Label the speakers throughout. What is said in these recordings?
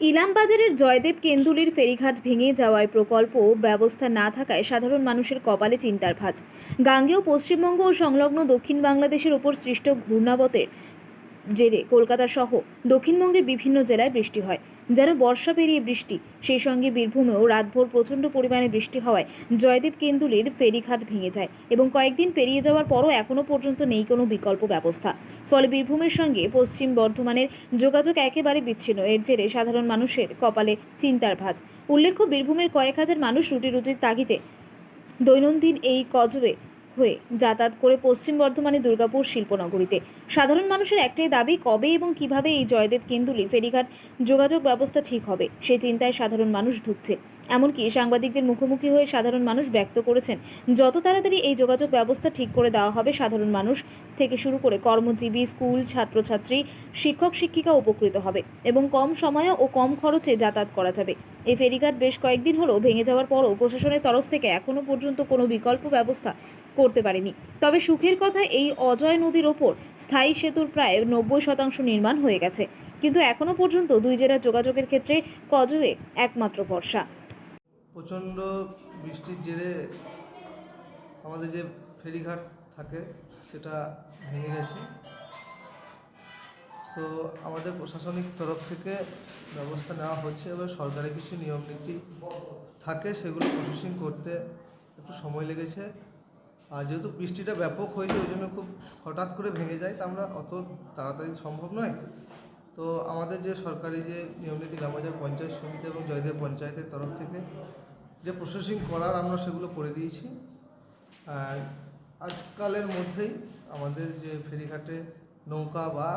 Speaker 1: ইলামবাজারের জয়দেব কেন্দুলির ফেরিঘাট ভেঙে যাওয়ায় প্রকল্প ব্যবস্থা না থাকায় সাধারণ মানুষের কপালে চিন্তার ভাঁজ। গাঙ্গেয় পশ্চিমবঙ্গ ও সংলগ্ন দক্ষিণ বাংলাদেশের ওপর সৃষ্ট ঘূর্ণাবতের জেরে কলকাতা সহ দক্ষিণবঙ্গের বিভিন্ন জেলায় বৃষ্টি হয়। যেন বর্ষা পেরিয়ে বৃষ্টি, সেই সঙ্গে বীরভূমেও রাতভর প্রচণ্ড পরিমাণে বৃষ্টি হওয়ায় জয়দেব কেন্দুলির ফেরিঘাট ভেঙে যায় এবং কয়েকদিন পেরিয়ে যাওয়ার পরও এখনও পর্যন্ত নেই কোনো বিকল্প ব্যবস্থা। ফলে বীরভূমের সঙ্গে পশ্চিম বর্ধমানের যোগাযোগ একেবারে বিচ্ছিন্ন, এর জেরে সাধারণ মানুষের কপালে চিন্তার ভাঁজ। উল্লেখ্য, বীরভূমের কয়েক হাজার মানুষ রুটি রুটির তাগিদে দৈনন্দিন এই কজবে হয়ে যাতায়াত করে পশ্চিম বর্ধমানের দুর্গাপুর শিল্পনগরীতে। সাধারণ মানুষের একটাই দাবি, কবে এবং কীভাবে এই জয়দেব কেন্দুলি ফেরিঘাট যোগাযোগ ব্যবস্থা ঠিক হবে সেই চিন্তায় সাধারণ মানুষ ঢুকছে। এমনকি সাংবাদিকদের মুখোমুখি হয়ে সাধারণ মানুষ ব্যক্ত করেছেন, যত তাড়াতাড়ি এই যোগাযোগ ব্যবস্থা ঠিক করে দেওয়া হবে, সাধারণ মানুষ থেকে শুরু করে কর্মজীবী, স্কুল, ছাত্রছাত্রী, শিক্ষক, শিক্ষিকা উপকৃত হবে এবং কম সময়ে ও কম খরচে যাতায়াত করা যাবে। এই ফেরিঘাট বেশ কয়েকদিন হলো ভেঙে যাওয়ার পরও প্রশাসনের তরফ থেকে এখনও পর্যন্ত কোনো বিকল্প ব্যবস্থা করতে পারেনি। তবে সুখের কথা, এই অজয় নদীর ওপর স্থায়ী সেতুর প্রায় নব্বই শতাংশ নির্মাণ হয়ে গেছে। কিন্তু এখনও পর্যন্ত দুই জেলার যোগাযোগের ক্ষেত্রে কজওয়ে একমাত্র ভরসা।
Speaker 2: প্রচণ্ড বৃষ্টির জেরে আমাদের যে ফেরিঘাট থাকে, সেটা ভেঙে গেছে। তো আমাদের প্রশাসনিক তরফ থেকে ব্যবস্থা নেওয়া হচ্ছে। এবার সরকারি কিছু নিয়ম নীতি থাকে, সেগুলো প্রসেসিং করতে একটু সময় লেগেছে। আর যেহেতু বৃষ্টিটা ব্যাপক হয়েছে, ওই জন্য খুব হঠাৎ করে ভেঙে যায়, তা আমরা অত তাড়াতাড়ি সম্ভব নয়। তো আমাদের যে সরকারি যে নিয়মনীতি, গ্রামবাজার পঞ্চায়েত সমিতি এবং জয়দেব পঞ্চায়েতের তরফ থেকে যে প্রসেসিং করার আমরা সেগুলো করে দিয়েছি। আজকালের মধ্যেই আমাদের যে ফেরিঘাটে নৌকা বা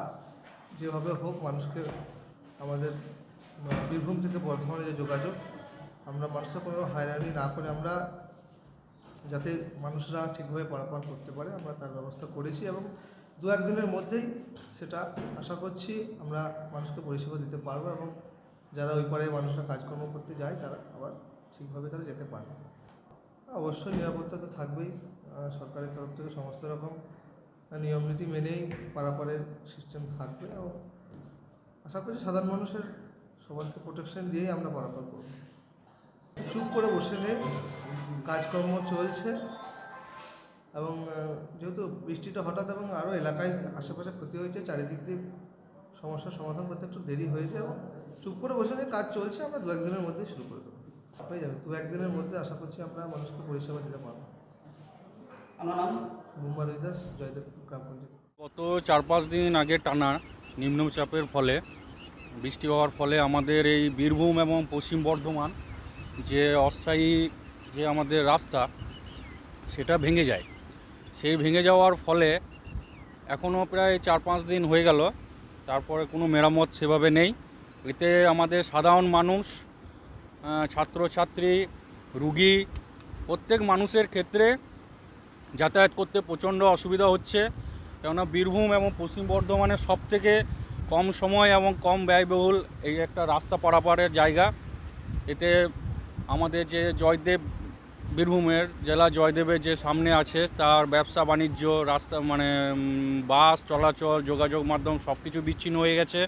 Speaker 2: যেভাবে হোক মানুষকে আমাদের বীরভূম থেকে বর্ধমানে যে যোগাযোগ, আমরা মানুষের কোনো হয়রানি না করে আমরা যাতে মানুষরা ঠিকভাবে পারাপার করতে পারে, আমরা তার ব্যবস্থা করেছি এবং দু একদিনের মধ্যেই সেটা আশা করছি আমরা মানুষকে পরিষেবা দিতে পারব এবং যারা ওই পারে মানুষরা কাজকর্ম করতে যায় তারা আবার ঠিকভাবে তারা যেতে পারে। অবশ্যই নিরাপত্তা তো থাকবেই। সরকারের তরফ থেকে সমস্ত রকম নিয়ম নীতি মেনেই পারাপারের সিস্টেম থাকবে এবং আশা করছি সাধারণ মানুষের সবাইকে প্রোটেকশন দিয়েই আমরা পারাপার করব। চুপ করে বসে নেই, কাজকর্ম চলছে এবং যেহেতু বৃষ্টিটা হঠাৎ এবং আরও এলাকায় আশেপাশে ক্ষতি হয়েছে, চারিদিক দিয়ে সমস্যার সমাধান করতে একটু দেরি হয়েছে এবং চুপ করে বসে নেই, কাজ চলছে, আমরা দু একদিনের মধ্যেই শুরু করে দেবো। হয়ে যাবে। দু একদিনের মধ্যে আশা করছি আমরা মানুষকে পরিষেবা দিতে পারব।
Speaker 3: আমার নাম?
Speaker 2: মুম্বা রবিদাস জয়দেব গ্রাম পঞ্চায়েত।
Speaker 4: গত চার পাঁচ দিন আগে টানা নিম্নচাপের ফলে বৃষ্টি হওয়ার ফলে আমাদের এই বীরভূম এবং পশ্চিম বর্ধমান যে অস্থায়ী যে আমাদের রাস্তা সেটা ভেঙে যায়। সেই ভেঙে যাওয়ার ফলে এখনও প্রায় চার পাঁচ দিন হয়ে গেল। তারপরে কোনো মেরামত সেভাবে নেই। এতে আমাদের সাধারণ মানুষ ছাত্রছাত্রী, রুগী, প্রত্যেক মানুষের ক্ষেত্রে যাতায়াত করতে প্রচণ্ড অসুবিধা হচ্ছে। কেননা বীরভূম এবং পশ্চিম বর্ধমানে সব থেকে কম সময় এবং কম ব্যয়বহুল এই একটা রাস্তা পারাপারের জায়গা। এতে আমাদের যে জয়দেব, বীরভূমের জেলা জয়দেবের যে সামনে আছে, তার ব্যবসা, বাণিজ্য, রাস্তা মানে বাস, চলাচল, যোগাযোগ মাধ্যম সব কিছু বিচ্ছিন্ন হয়ে গেছে।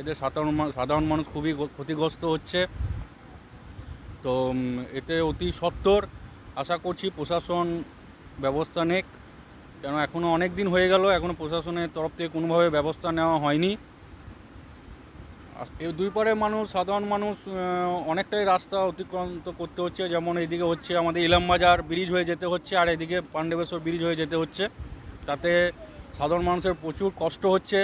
Speaker 4: এতে সাধারণ সাধারণ মানুষ খুবই ক্ষতিগ্রস্ত হচ্ছে। তো এতে অতি সত্বর আশা করছি প্রশাসন ব্যবস্থা নেক। কেন এখনও অনেক দিন হয়ে গেল এখনও প্রশাসনের তরফ থেকে কোনোভাবে ব্যবস্থা নেওয়া হয়নি। এই দুই পারের মানুষ, সাধারণ মানুষ অনেকটাই রাস্তা অতিক্রান্ত করতে হচ্ছে। যেমন এইদিকে হচ্ছে আমাদের ইলামবাজার ব্রিজ হয়ে যেতে হচ্ছে, আর এদিকে পাণ্ডবেশ্বর ব্রিজ হয়ে যেতে হচ্ছে। তাতে সাধারণ মানুষের প্রচুর কষ্ট হচ্ছে।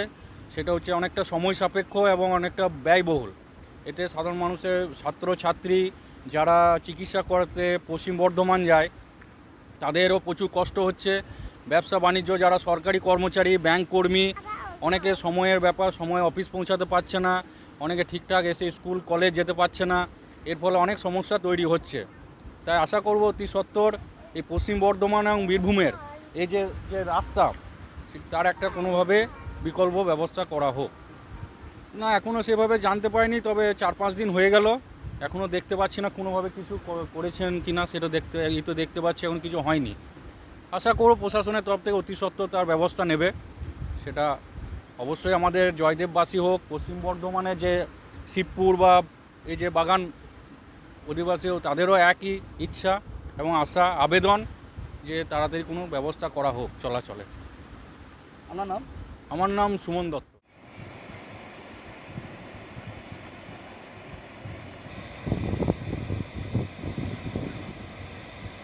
Speaker 4: সেটা হচ্ছে অনেকটা সময় সাপেক্ষ এবং অনেকটা ব্যয়বহুল। এতে সাধারণ মানুষের ছাত্রছাত্রী যারা চিকিৎসা করাতে পশ্চিম বর্ধমান যায়, তাদেরও প্রচুর কষ্ট হচ্ছে। ব্যবসা বাণিজ্য, যারা সরকারি কর্মচারী, ব্যাংক কর্মী, অনেকে সময়ের ব্যাপার, সময় অফিস পৌঁছাতে পারছে না, অনেকে ঠিকঠাক এসে স্কুল, কলেজ যেতে পারছে না, এর ফলে অনেক সমস্যা তৈরি হচ্ছে। তাই আশা করব অতি সত্বর এই পশ্চিম বর্ধমান এবং বীরভূমের এই যে যে রাস্তা তার একটা কোনোভাবে বিকল্প ব্যবস্থা করা হোক। না এখনও সেভাবে জানতে পারিনি, তবে চার পাঁচ দিন হয়ে গেল। এখনও দেখতে পাচ্ছি না কোনোভাবে কিছু করেছেন কি না সেটা দেখতে এই তো দেখতে পাচ্ছি এখন কিছু হয়নি। আশা করব প্রশাসনের তরফ থেকে অতি সত্ত্বর তার ব্যবস্থা নেবে। সেটা অবশ্যই আমাদের জয়দেববাসী হোক পশ্চিম বর্ধমানের যে শিবপুর বা এই যে বাগান অধিবাসী হোক তাদেরও একই ইচ্ছা এবং আশা আবেদন যে তাড়াতাড়ি কোনো ব্যবস্থা করা হোক চলাচলে।
Speaker 3: আপনার নাম?
Speaker 4: আমার নাম সুমন দত্ত।